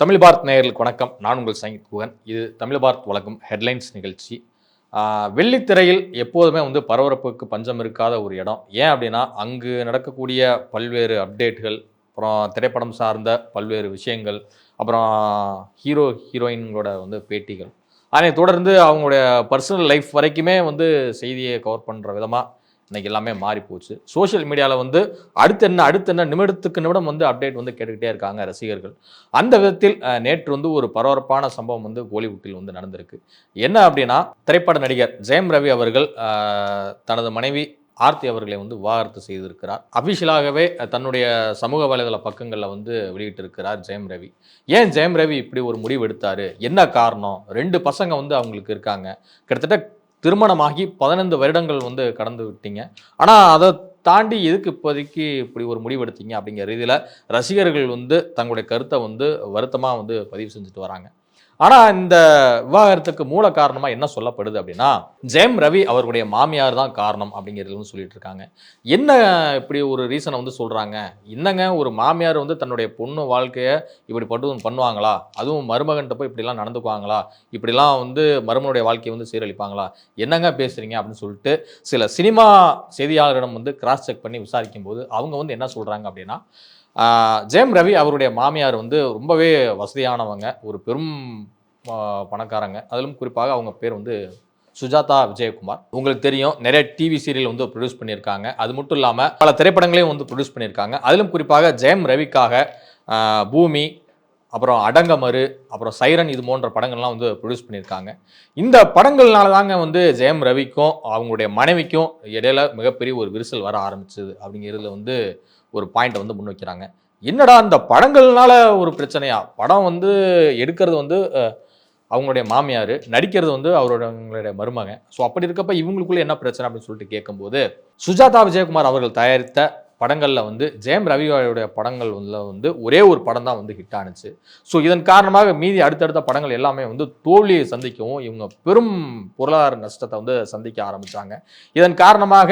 தமிழ் பாரத் நேயர்களுக்கு வணக்கம். நான் உங்கள் சங்கீத் குகன். இது தமிழ் பாரத் வழங்கும் ஹெட்லைன்ஸ் நிகழ்ச்சி. வெள்ளித்திரையில் எப்போதுமே வந்து பரபரப்புக்கு பஞ்சம் இருக்காத ஒரு இடம். ஏன் அப்படின்னா அங்கு நடக்கக்கூடிய பல்வேறு அப்டேட்டுகள் அப்புறம் திரைப்படம் சார்ந்த பல்வேறு விஷயங்கள் அப்புறம் ஹீரோ ஹீரோயின்களோட வந்து பேட்டிகள். அதை தொடர்ந்து அவங்களுடைய பர்சனல் லைஃப் வரைக்குமே வந்து செய்தியை கவர் பண்ணுற விதமாக இன்னைக்கு எல்லாமே மாறி போச்சு. சோஷியல் மீடியாவில் வந்து அடுத்து என்ன அடுத்து என்ன நிமிடத்துக்கு நிமிடம் வந்து அப்டேட் வந்து கேட்டுக்கிட்டே இருக்காங்க ரசிகர்கள். அந்த விதத்தில் நேற்று வந்து ஒரு பரபரப்பான சம்பவம் வந்து கோலிவுட்டில் வந்து நடந்திருக்கு. என்ன அப்படின்னா திரைப்பட நடிகர் ஜெயம் ரவி அவர்கள் தனது மனைவி ஆர்த்தி அவர்களை வந்து விவாகரத்து செய்திருக்கிறார். அபிஷியலாகவே தன்னுடைய சமூக வலைதள பக்கங்களில் வந்து வெளியிட்டிருக்கிறார் ஜெயம் ரவி. ஏன் ஜெயம் ரவி இப்படி ஒரு முடிவு எடுத்தார்? என்ன காரணம்? ரெண்டு பசங்க வந்து அவங்களுக்கு இருக்காங்க. கிட்டத்தட்ட திருமணமாகி பதினைந்து வருடங்கள் வந்து கடந்து விட்டீங்க. ஆனால் அதை தாண்டி எதுக்கு இப்போதைக்கு இப்படி ஒரு முடிவெடுத்தீங்க அப்படிங்கிற ரீதியில் ரசிகர்கள் வந்து தங்களுடைய கருத்தை வந்து வருத்தமாக வந்து பதிவு செஞ்சுட்டு வராங்க. ஆனால் இந்த விவாகரத்துக்கு மூல காரணமாக என்ன சொல்லப்படுது அப்படின்னா ஜெயம் ரவி அவருடைய மாமியார் தான் காரணம் அப்படிங்கிறது சொல்லிட்டு இருக்காங்க. என்ன இப்படி ஒரு ரீசனை வந்து சொல்கிறாங்க என்னங்க ஒரு மாமியார் வந்து தன்னுடைய பொண்ணு வாழ்க்கையை இப்படி பட்டு பண்ணுவாங்களா? அதுவும் மருமகன்கிட்ட போய் இப்படிலாம் நடந்துக்குவாங்களா? இப்படிலாம் வந்து மருமனுடைய வாழ்க்கையை வந்து சீரழிப்பாங்களா? என்னங்க பேசுகிறீங்க அப்படின்னு சொல்லிட்டு சில சினிமா செய்தியாளரிடம் வந்து கிராஸ் செக் பண்ணி விசாரிக்கும் போது அவங்க வந்து என்ன சொல்கிறாங்க அப்படின்னா ஜெயம் ரவி அவருடைய மாமியார் வந்து ரொம்பவே வசதியானவங்க ஒரு பெரும் பணக்காரங்க. அதிலும் குறிப்பாக அவங்க பேர் வந்து சுஜாதா விஜயகுமார். உங்களுக்கு தெரியும் நிறைய டிவி சீரியல் வந்து ப்ரொடியூஸ் பண்ணியிருக்காங்க. அது மட்டும் இல்லாமல் பல திரைப்படங்களையும் வந்து ப்ரொடியூஸ் பண்ணியிருக்காங்க. அதிலும் குறிப்பாக ஜெயம் ரவிக்காக பூமி அப்புறம் அடங்கமறு அப்புறம் சைரன் இது போன்ற படங்கள்லாம் வந்து ப்ரொடியூஸ் பண்ணியிருக்காங்க. இந்த படங்கள்னால தாங்க வந்து ஜெயம் ரவிக்கும் அவங்களுடைய மனைவிக்கும் இடையில மிகப்பெரிய ஒரு விரிசல் வர ஆரம்பிச்சது. அப்படிங்கிறதுல வந்து ஒரு பாயிண்ட் வந்து முன்வைக்கிறாங்க என்னடா அந்த படங்கள்னால ஒரு பிரச்சனையா? படம் வந்து எடுக்கிறது வந்து அவங்களுடைய மாமியார் நடிக்கிறது வந்து அவருடைய மருமக. ஸோ அப்படி இருக்கப்ப இவங்களுக்குள்ள என்ன பிரச்சனை அப்படின்னு சொல்லிட்டு கேட்கும்போது சுஜாதா விஜயகுமார் அவர்கள் தயாரித்த படங்களில் வந்து ஜெயம் ரவியோடைய படங்கள் வந்து வந்து ஒரே ஒரு படம் தான் வந்து ஹிட் ஆனிச்சு. ஸோ இதன் காரணமாக மீதி அடுத்தடுத்த படங்கள் எல்லாமே வந்து தோல்வியை சந்திக்கவும் இவங்க பெரும் பொருளாதார நஷ்டத்தை வந்து சந்திக்க ஆரம்பித்தாங்க இதன் காரணமாக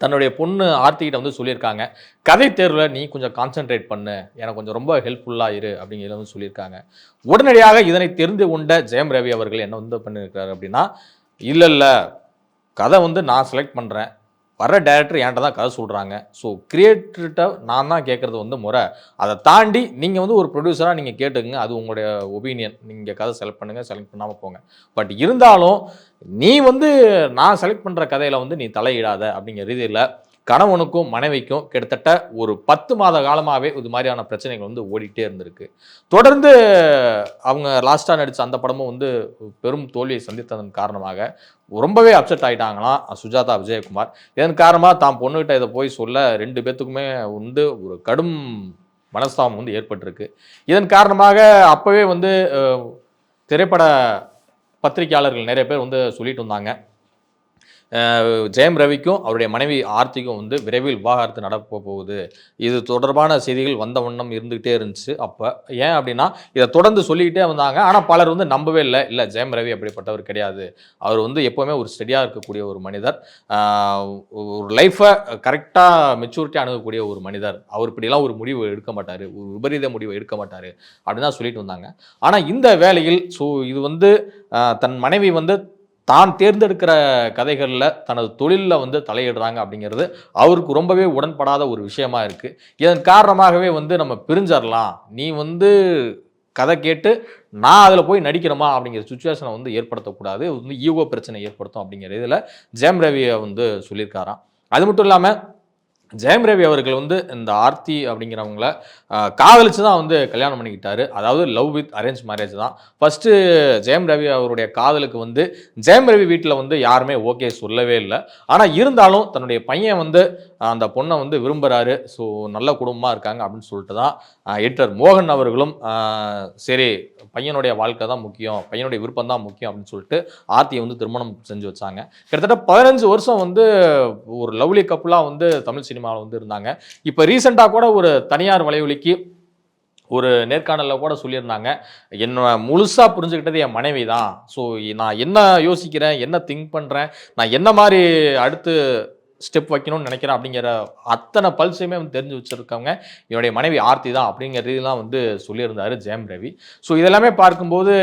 தன்னுடைய பொண்ணு ஆர்த்திகிட்ட வந்து சொல்லியிருக்காங்க. கதை தேர்வில் நீ கொஞ்சம் கான்சென்ட்ரேட் பண்ணு. எனக்கு கொஞ்சம் ரொம்ப ஹெல்ப்ஃபுல்லாக இரு அப்படிங்கிறத வந்து சொல்லியிருக்காங்க. உடனடியாக இதனை தெரிந்து கொண்ட ஜெயம் ரவி அவர்கள் என்ன வந்து பண்ணியிருக்காரு அப்படின்னா இல்லை இல்லை கதை வந்து நான் செலக்ட் பண்ணுறேன் வர டேரக்டர் என்கிட்ட தான் கதை சொல்கிறாங்க ஸோ கிரியேட்டர்கிட்ட நான் தான் கேட்குறது வந்து முறை. அதை தாண்டி நீங்கள் வந்து ஒரு ப்ரொடியூசராக நீங்கள் கேட்டுக்குங்க. அது உங்களுடைய ஒப்பீனியன் நீங்கள் கதை செலக்ட் பண்ணுங்கள் செலக்ட் பண்ணாமல் போங்க. பட் இருந்தாலும் நீ வந்து நான் செலக்ட் பண்ணுற கதையில் வந்து நீ தலையிடாத அப்படிங்கிற ரீதியில் கணவனுக்கும் மனைவிக்கும் கிட்டத்தட்ட ஒரு பத்து மாத காலமாகவே இது மாதிரியான பிரச்சனைகள் வந்து ஓடிட்டே இருந்திருக்கு. தொடர்ந்து அவங்க லாஸ்ட்டாக நடித்த அந்த படமும் வந்து பெரும் தோல்வியை சந்தித்ததன் காரணமாக ரொம்பவே அப்செட் ஆகிட்டாங்களாம் சுஜாதா விஜயகுமார். இதன் காரணமாக தான் பொண்ணுகிட்ட இதை போய் சொல்ல ரெண்டு பேத்துக்குமே வந்து ஒரு கடும் மனஸ்தாபம் வந்து ஏற்பட்டிருக்கு. இதன் காரணமாக அப்போவே வந்து திரைப்பட பத்திரிகையாளர்கள் நிறைய பேர் வந்து சொல்லிட்டு வந்தாங்க. ஜெயம் ரவிக்கும் அவருடைய மனைவி ஆர்த்திக்கும் வந்து விரைவில் விவாகரத்து நடக்க போகுது. இது தொடர்பான செய்திகள் வந்த வண்ணம் இருந்துகிட்டே இருந்துச்சு. அப்போ ஏன் அப்படின்னா இதை தொடர்ந்து சொல்லிக்கிட்டே வந்தாங்க. ஆனால் பலர் வந்து நம்பவே இல்லை. இல்லை ஜெயம் ரவி அப்படிப்பட்டவர் கிடையாது. அவர் வந்து எப்போவுமே ஒரு ஸ்டெடியாக இருக்கக்கூடிய ஒரு மனிதர். ஒரு லைஃப்பை கரெக்டாக மெச்சூரிட்டி அணுகக்கூடிய ஒரு மனிதர். அவர் இப்படிலாம் ஒரு முடிவு எடுக்க மாட்டார். ஒரு விபரீத முடிவை எடுக்க மாட்டார். அப்படின்னு தான் சொல்லிட்டு வந்தாங்க. ஆனால் இந்த வேளையில் ஸோ இது வந்து தன் மனைவி வந்து தான் தேர்ந்தெடுக்கிற கதைகளில் தனது தொழிலில் வந்து தலையிடுறாங்க அப்படிங்கிறது அவருக்கு ரொம்பவே உடன்படாத ஒரு விஷயமா இருக்குது இதன் காரணமாகவே வந்து நம்ம பிரிஞ்சிடலாம் நீ வந்து கதை கேட்டு நான் அதில் போய் நடிக்கணுமா அப்படிங்கிற சுச்சுவேஷனை வந்து ஏற்படுத்தக்கூடாது. வந்து ஈகோ பிரச்சனை ஏற்படுத்தும் அப்படிங்கிற இதில் ஜெயம் ரவியை வந்து சொல்லியிருக்காராம். அது மட்டும் இல்லாமல் ஜெயம் ரவி அவர்கள் வந்து இந்த ஆர்த்தி அப்படிங்கிறவங்கள காதலிச்சு தான் வந்து கல்யாணம் பண்ணிக்கிட்டாரு. அதாவது லவ் வித் அரேஞ்ச் மேரேஜ் தான். ஃபஸ்ட்டு ஜெயம் ரவி அவருடைய காதலுக்கு வந்து ஜெயம் ரவி வீட்டில் வந்து யாருமே ஓகே சொல்லவே இல்லை. ஆனால் இருந்தாலும் தன்னுடைய பையன் வந்து அந்த பொண்ணை வந்து விரும்புகிறாரு ஸோ நல்ல குடும்பமாக இருக்காங்க அப்படின்னு சொல்லிட்டு தான் எடிட்டர் மோகன் அவர்களும் சரி பையனுடைய வாழ்க்கை தான் முக்கியம் பையனுடைய விருப்பம் தான் முக்கியம் அப்படின்னு சொல்லிட்டு ஆர்த்தியை வந்து திருமணம் செஞ்சு வச்சாங்க. கிட்டத்தட்ட பதினஞ்சு வருஷம் வந்து ஒரு லவ்லி கப்புலாக வந்து தமிழ் சினிமா சினிமாவில் வந்து இருந்தாங்க. இப்போ ரீசெண்டாக கூட ஒரு தனியார் வலைவலிக்கு ஒரு நேர்காணலில் கூட சொல்லியிருந்தாங்க. என்னை முழுசாக புரிஞ்சுக்கிட்டது என் மனைவி தான். ஸோ நான் என்ன யோசிக்கிறேன் என்ன திங்க் பண்ணுறேன் நான் என்ன மாதிரி அடுத்து ஸ்டெப் வைக்கணும்னு நினைக்கிறேன் அப்படிங்கிற அத்தனை பல்ஸையுமே வந்து தெரிஞ்சு வச்சுருக்கவங்க. என்னுடைய மனைவி ஆர்த்தி தான் அப்படிங்கிற ரீதியெலாம் வந்து சொல்லியிருந்தார் ஜெயம் ரவி. ஸோ இதெல்லாமே பார்க்கும்போது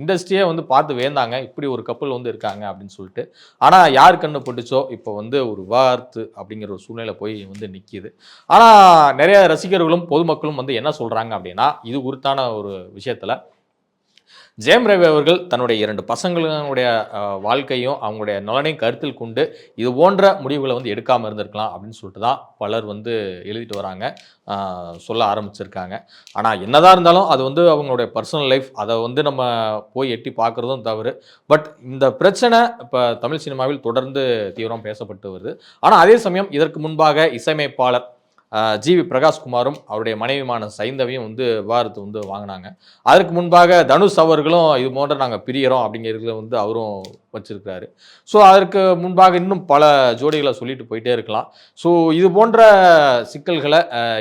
இண்டஸ்ட்ரியே வந்து பார்த்து வேந்தாங்க இப்படி ஒரு கப்பல் வந்து இருக்காங்க அப்படின்னு சொல்லிட்டு. ஆனால் யார் கண்ணு பிடிச்சோ இப்போ வந்து ஒரு விவாகரத்து அப்படிங்கிற ஒரு சூழ்நிலை போய் வந்து நிற்கிது ஆனால் நிறைய ரசிகர்களும் பொதுமக்களும் வந்து என்ன சொல்கிறாங்க அப்படின்னா இது குறித்தான ஒரு விஷயத்தில் ஜெயம் ரவி அவர்கள் தன்னுடைய இரண்டு பசங்களுடைய வாழ்க்கையும் அவங்களுடைய நலனையும் கருத்தில் கொண்டு இது போன்ற முடிவுகளை வந்து எடுக்காமல் இருந்திருக்கலாம் அப்படின்னு சொல்லிட்டு தான் பலர் வந்து எழுதிட்டு வராங்க. சொல்ல ஆரம்பிச்சிருக்காங்க. ஆனால் என்னதான் இருந்தாலும் அது வந்து அவங்களுடைய பர்சனல் லைஃப் அதை வந்து நம்ம போய் எட்டி பார்க்குறதும் தவறு. பட் இந்த பிரச்சனை இப்போ தமிழ் சினிமாவில் தொடர்ந்து தீவிரம் பேசப்பட்டு வருது. ஆனால் அதே சமயம் இதற்கு முன்பாக இசையமைப்பாளர் ஜி வி பிரகாஷ்குமாரும் அவருடைய மனைவிமான சைந்தவியும் வந்து விவாதத்தை வந்து வாங்கினாங்க. அதற்கு முன்பாக தனுஷ் அவர்களும் இது போன்ற நாங்கள் பிரியறோம் அப்படிங்கிறது வந்து அவரும் வச்சிருக்கிறாரு. ஸோ அதற்கு முன்பாக இன்னும் பல ஜோடிகளை சொல்லிட்டு போயிட்டே இருக்கலாம். ஸோ இது போன்ற சிக்கல்களை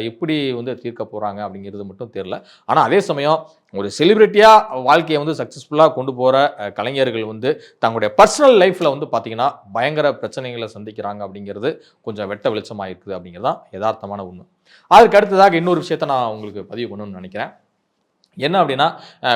எப்படி வந்து தீர்க்க போகிறாங்க அப்படிங்கிறது மட்டும் தெரில ஆனால் அதே சமயம் ஒரு செலிபிரிட்டியாக வாழ்க்கையை வந்து சக்ஸஸ்ஃபுல்லாக கொண்டு போகிற கலைஞர்கள் வந்து தங்களுடைய பர்சனல் லைஃப்பில் வந்து பார்த்தீங்கன்னா பயங்கர பிரச்சனைகளை சந்திக்கிறாங்க அப்படிங்கிறது கொஞ்சம் வெட்ட வெளிச்சமாக இருக்குது அப்படிங்கிறது தான் யதார்த்தமான உண்மை. அதுக்கு அடுத்ததாக இன்னொரு விஷயத்த நான் உங்களுக்கு பதிவு பண்ணணும்னு நினைக்கிறேன். என்ன அப்படின்னா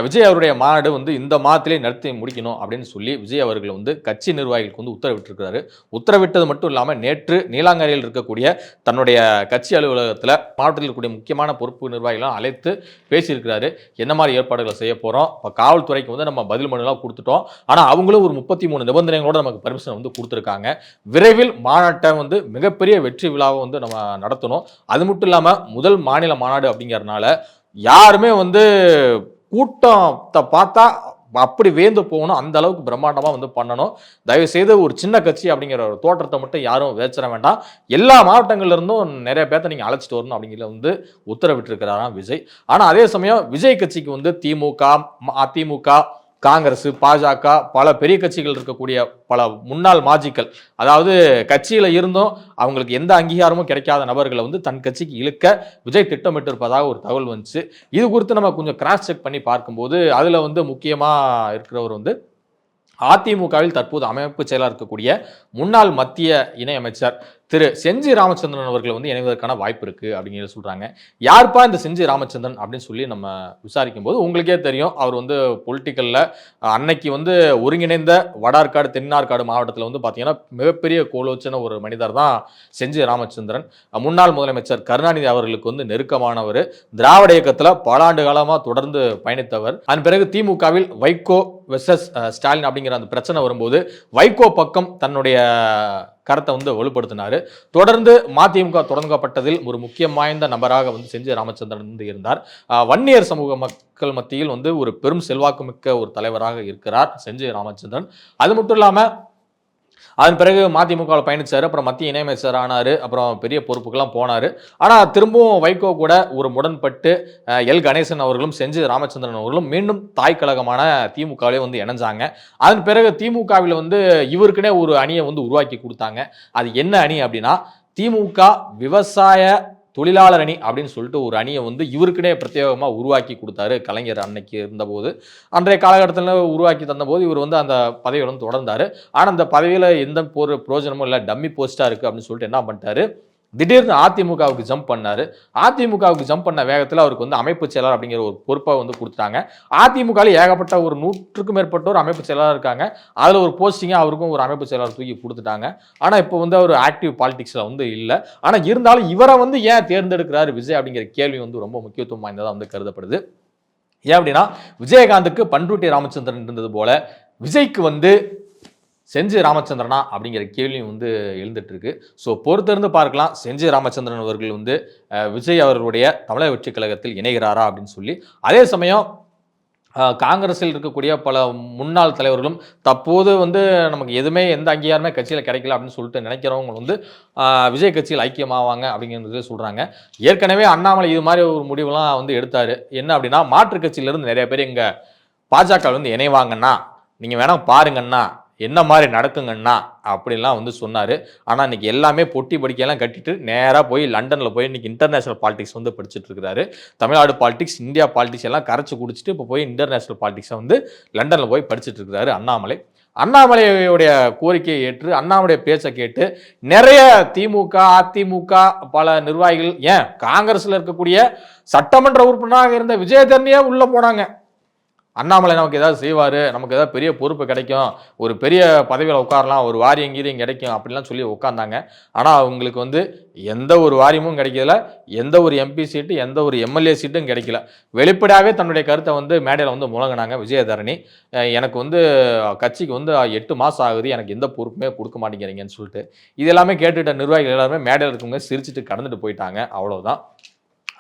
விஜய் அவருடைய மாநாடு வந்து இந்த மாதத்திலே நடத்தி முடிக்கணும் அப்படின்னு சொல்லி விஜய் அவர்கள் வந்து கட்சி நிர்வாகிகளுக்கு வந்து உத்தரவிட்டிருக்கிறாரு. உத்தரவிட்டது மட்டும் இல்லாமல் நேற்று நீலாங்கரையில் இருக்கக்கூடிய தன்னுடைய கட்சி அலுவலகத்தில் மாவட்டத்தில் இருக்கக்கூடிய முக்கியமான பொறுப்பு நிர்வாகிகளாம் அழைத்து பேசியிருக்கிறாரு. என்ன மாதிரி ஏற்பாடுகளை செய்ய போகிறோம் இப்போ காவல்துறைக்கு வந்து நம்ம பதில் மனுலாம் கொடுத்துட்டோம். ஆனால் அவங்களும் ஒரு முப்பத்தி மூணு நிபந்தனைகளோட நமக்கு பர்மிஷன் வந்து கொடுத்துருக்காங்க. விரைவில் மாநாட்டை வந்து மிகப்பெரிய வெற்றி விழாவை வந்து நம்ம நடத்தணும். அது மட்டும் இல்லாமல் முதல் மாநில மாநாடு அப்படிங்கிறதுனால யாருமே வந்து கூட்டத்தை பார்த்தா அப்படி வேந்து போகணும் அந்த அளவுக்கு பிரம்மாண்டமாக வந்து பண்ணணும். தயவு செய்து ஒரு சின்ன கட்சி அப்படிங்கிற ஒரு தோற்றத்தை மட்டும் யாரும் வேச்சிட வேண்டாம். எல்லா மாவட்டங்கள்ல இருந்தும் நிறைய பேர்த்த நீங்கள் அழைச்சிட்டு வரணும் அப்படிங்கிறத வந்து உத்தரவிட்டிருக்கிறாராம் விஜய். ஆனால் அதே சமயம் விஜய் கட்சிக்கு வந்து திமுக ம- அதிமுக காங்கிரஸ் பாஜக பல பெரிய கட்சிகள் இருக்கக்கூடிய பல முன்னாள் மாஜிக்கள். அதாவது கட்சியில் இருந்தும் அவங்களுக்கு எந்த அங்கீகாரமும் கிடைக்காத நபர்களை வந்து தன் கட்சிக்கு இழுக்க விஜய் திட்டமிட்டு இருப்பதாக ஒரு தகவல் வந்துச்சு. இது குறித்து நம்ம கொஞ்சம் கிராஸ் செக் பண்ணி பார்க்கும்போது அதில் வந்து முக்கியமாக இருக்கிறவர் வந்து அதிமுகவில் தற்போது அமைப்பு செயலாக இருக்கக்கூடிய முன்னாள் மத்திய இணையமைச்சர் திரு செஞ்சி ராமச்சந்திரன் அவர்கள் வந்து இணைவதற்கான வாய்ப்பு இருக்கு அப்படிங்கிறத சொல்றாங்க. யார்ப்பா இந்த செஞ்சி ராமச்சந்திரன் அப்படின்னு சொல்லி நம்ம விசாரிக்கும் போது உங்களுக்கே தெரியும் அவர் வந்து பொலிட்டிக்கல்ல அன்னைக்கு வந்து ஒருங்கிணைந்த வடார்காடு தென்னார்காடு மாவட்டத்தில் வந்து பார்த்தீங்கன்னா மிகப்பெரிய கோலோச்சன ஒரு மனிதர் தான் செஞ்சி ராமச்சந்திரன். முன்னாள் முதலமைச்சர் கருணாநிதி அவர்களுக்கு வந்து நெருக்கமானவர் திராவிட இயக்கத்தில் பல ஆண்டு காலமாக தொடர்ந்து பயணித்தவர். அதன் பிறகு திமுகவில் வைகோ வெர்சஸ் ஸ்டாலின் அப்படிங்கிற அந்த பிரச்சனை வரும்போது வைகோ பக்கம் தன்னுடைய கருத்தை வந்து வலுப்படுத்தினார் தொடர்ந்து மதிமுக தொடங்கப்பட்டதில் ஒரு முக்கியம் வாய்ந்த நபராக வந்து செஞ்சு ராமச்சந்திரன் வந்து இருந்தார். வன்னியர் சமூக மக்கள் மத்தியில் வந்து ஒரு பெரும் செல்வாக்குமிக்க ஒரு தலைவராக இருக்கிறார் செஞ்சு ராமச்சந்திரன். அது மட்டும் இல்லாமல் அதன் பிறகு மதிமுகவில் பயணிச்சார் அப்புறம் மத்திய இணையமைச்சர் ஆனார் அப்புறம் பெரிய பொறுப்புக்கெல்லாம் போனார். ஆனால் திரும்பவும் வைகோ கூட ஒரு முடன்பட்டு எல். கணேசன் அவர்களும் செஞ்சு ராமச்சந்திரன் அவர்களும் மீண்டும் தாய் கழகமான திமுகவிலே வந்து இணைஞ்சாங்க. அதன் பிறகு திமுகவில் வந்து இவருக்குனே ஒரு அணியை வந்து உருவாக்கி கொடுத்தாங்க. அது என்ன அணி அப்படின்னா திமுக விவசாய தொழிலாளர் அணி அப்படின்னு சொல்லிட்டு ஒரு அணியை வந்து இவருக்குனே பிரத்யேகமாக உருவாக்கி கொடுத்தாரு கலைஞர் அன்னைக்கு இருந்தபோது. அன்றைய காலகட்டத்தில் உருவாக்கி தந்தபோது இவர் வந்து அந்த பதவியை வந்து தொடர்ந்தார். ஆனால் அந்த பதவியில் எந்த ஒரு பிரயோஜனமும் இல்லை டம்மி போஸ்ட்டாக இருக்குது அப்படின்னு சொல்லிட்டு என்ன பண்ணிட்டாரு? திடீர்னு அதிமுகவுக்கு ஜம்ப் பண்ணாரு. அதிமுகவுக்கு ஜம்ப் பண்ண வேகத்தில் அவருக்கு வந்து அமைப்பு செயலாளர் அப்படிங்கிற ஒரு பொறுப்பை வந்து கொடுத்தாங்க அதிமுகவில் ஏகப்பட்ட ஒரு நூற்றுக்கும் மேற்பட்டோர் அமைப்பு செயலாளர் இருக்காங்க. அதில் ஒரு போஸ்டிங்காக அவருக்கும் ஒரு அமைப்பு செயலாளர் தூக்கி கொடுத்துட்டாங்க. ஆனால் இப்போ வந்து அவர் ஆக்டிவ் பாலிடிக்ஸில் வந்து இல்லை. ஆனால் இருந்தாலும் இவரை வந்து ஏன் தேர்ந்தெடுக்கிறாரு விஜய் அப்படிங்கிற கேள்வி வந்து ரொம்ப முக்கியத்துவம் வாய்ந்ததாக வந்து கருதப்படுது. ஏன் அப்படின்னா விஜயகாந்துக்கு பண்ருட்டி ராமச்சந்திரன் இருந்தது போல விஜய்க்கு வந்து செஞ்சு ராமச்சந்திரனா அப்படிங்கிற கேள்வியும் வந்து எழுந்துட்டுருக்கு. ஸோ பொறுத்திருந்து பார்க்கலாம். செஞ்சு ராமச்சந்திரன் அவர்கள் வந்து விஜய் அவர்களுடைய தமிழக வெற்றி கழகத்தில் இணைகிறாரா அப்படின்னு சொல்லி. அதே சமயம் காங்கிரஸில் இருக்கக்கூடிய பல முன்னாள் தலைவர்களும் தற்போது வந்து நமக்கு எதுவுமே எந்த அங்கீகாரமே கட்சியில் கிடைக்கல அப்படின்னு சொல்லிட்டு நினைக்கிறவங்க வந்து விஜய் கட்சியில் ஐக்கியமாவாங்க அப்படிங்கிறது சொல்கிறாங்க ஏற்கனவே அண்ணாமலை இது மாதிரி ஒரு முடிவுலாம் வந்து எடுத்தார். என்ன அப்படின்னா மாற்றுக் கட்சியிலேருந்து நிறைய பேர் இங்கே பாஜக வந்து இணைவாங்கன்னா நீங்கள் வேணால் பாருங்கண்ணா என்ன மாதிரி நடக்குங்கண்ணா அப்படிலாம் வந்து சொன்னார். ஆனால் இன்னைக்கு எல்லாமே பொட்டி படிக்கையெல்லாம் கட்டிட்டு நேராக போய் லண்டனில் போய் இன்றைக்கி இன்டர்நேஷனல் பாலிடிக்ஸ் வந்து படிச்சுட்டு இருக்கிறாரு தமிழ்நாடு பாலிடிக்ஸ் இந்தியா பாலிடிக்ஸ் எல்லாம் கரைச்சி குடிச்சிட்டு இப்போ போய் இன்டர்நேஷனல் பாலிடிக்ஸை வந்து லண்டனில் போய் படிச்சுட்டு இருக்கிறாரு அண்ணாமலை. அண்ணாமலையுடைய கோரிக்கையை ஏற்று அண்ணாமலைய பேச்சை கேட்டு நிறைய திமுக அதிமுக பல நிர்வாகிகள் ஏன் காங்கிரஸில் இருக்கக்கூடிய சட்டமன்ற உறுப்பினராக இருந்த விஜயதரணியே உள்ளே போனாங்க. அண்ணாமலை நமக்கு ஏதாவது செய்வார் நமக்கு ஏதாவது பெரிய பொறுப்பு கிடைக்கும் ஒரு பெரிய பதவியில் உட்காரலாம் ஒரு வாரியம் கீரியம் கிடைக்கும் அப்படிலாம் சொல்லி உட்காந்தாங்க ஆனால் அவங்களுக்கு வந்து எந்த ஒரு வாரியமும் கிடைக்கல எந்த ஒரு எம்பி சீட்டு எந்த ஒரு எம்எல்ஏ சீட்டும் கிடைக்கல. வெளிப்படையாகவே தன்னுடைய கருத்தை வந்து மேடையில் வந்து முழங்கினாங்க விஜயதரணி. எனக்கு வந்து கட்சிக்கு வந்து எட்டு மாதம் ஆகுது எனக்கு எந்த பொறுப்புமே கொடுக்க மாட்டேங்கிறீங்கன்னு சொல்லிட்டு. இது எல்லாமே கேட்டுட்ட நிர்வாகிகள் எல்லாருமே மேடையில் இருக்கவங்க சிரிச்சிட்டு கடந்துட்டு போயிட்டாங்க. அவ்வளோதான்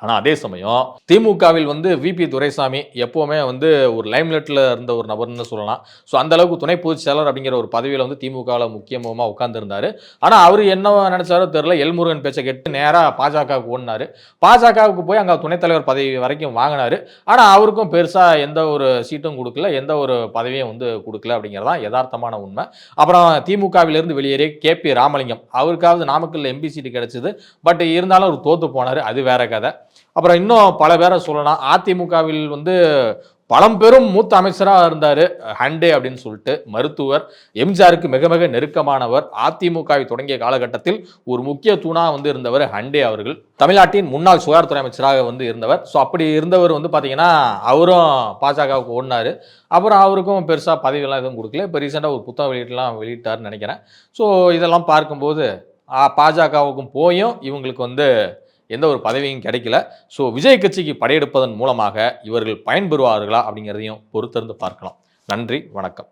ஆனால் அதே சமயம் திமுகவில் வந்து விபி துரைசாமி எப்போவுமே வந்து ஒரு லைம்லைட்டில் இருந்த ஒரு நபர்னு சொல்லலாம். ஸோ அந்த அளவுக்கு துணை பொதுச் செயலர் அப்படிங்கிற ஒரு பதவியில் வந்து திமுகவில் முக்கியமாக உட்காந்துருந்தார் ஆனால் அவர் என்ன நினச்சாரோ தெரில எல்முருகன் பேச்சை கேட்டு நேராக பாஜகவுக்கு ஓடினாரு. பாஜகவுக்கு போய் அங்கே துணைத் தலைவர் பதவி வரைக்கும் வாங்கினாரு. ஆனால் அவருக்கும் பெருசாக எந்த ஒரு சீட்டும் கொடுக்கல. எந்த ஒரு பதவியும் வந்து கொடுக்கல அப்படிங்கிறதான் யதார்த்தமான உண்மை. அப்புறம் திமுகவிலிருந்து வெளியேறிய கே. பி. ராமலிங்கம். அவருக்காவது நாமக்கல்ல எம்பி சீட்டு கிடைச்சது. பட் இருந்தாலும் அவர் தோத்து போனார். அது வேற கதை. அப்புறம் இன்னும் பல பேரை சொல்லலாம். அதிமுகவில் வந்து பழம்பெரும் மூத்த அமைச்சராக இருந்தார் ஹண்டே அப்படின்னு சொல்லிட்டு மருத்துவர் எம்ஜிஆருக்கு மிக மிக நெருக்கமானவர். அதிமுகவை தொடங்கிய காலகட்டத்தில் ஒரு முக்கிய தூணாக வந்து இருந்தவர் ஹண்டே அவர்கள். தமிழ்நாட்டின் முன்னாள் சுகாதாரத்துறை அமைச்சராக வந்து இருந்தவர். ஸோ அப்படி இருந்தவர் வந்து பார்த்தீங்கன்னா அவரும் பாஜகவுக்கு ஓடினார். அப்புறம் அவருக்கும் பெருசாக பதவியெல்லாம் எதுவும் கொடுக்கல. இப்போ ரீசெண்டாக ஒரு புத்தகம் வெளியிட்டலாம் வெளியிட்டாருன்னு நினைக்கிறேன். ஸோ இதெல்லாம் பார்க்கும்போது பாஜகவுக்கும் போயும் இவங்களுக்கு வந்து எந்த ஒரு பதவியும் கிடைக்கல. ஸோ விஜய் கட்சிக்கு படையெடுப்பதன் மூலமாக இவர்கள் பயன்பெறுவார்களா அப்படிங்கிறதையும் பொறுத்திருந்து பார்க்கலாம். நன்றி வணக்கம்.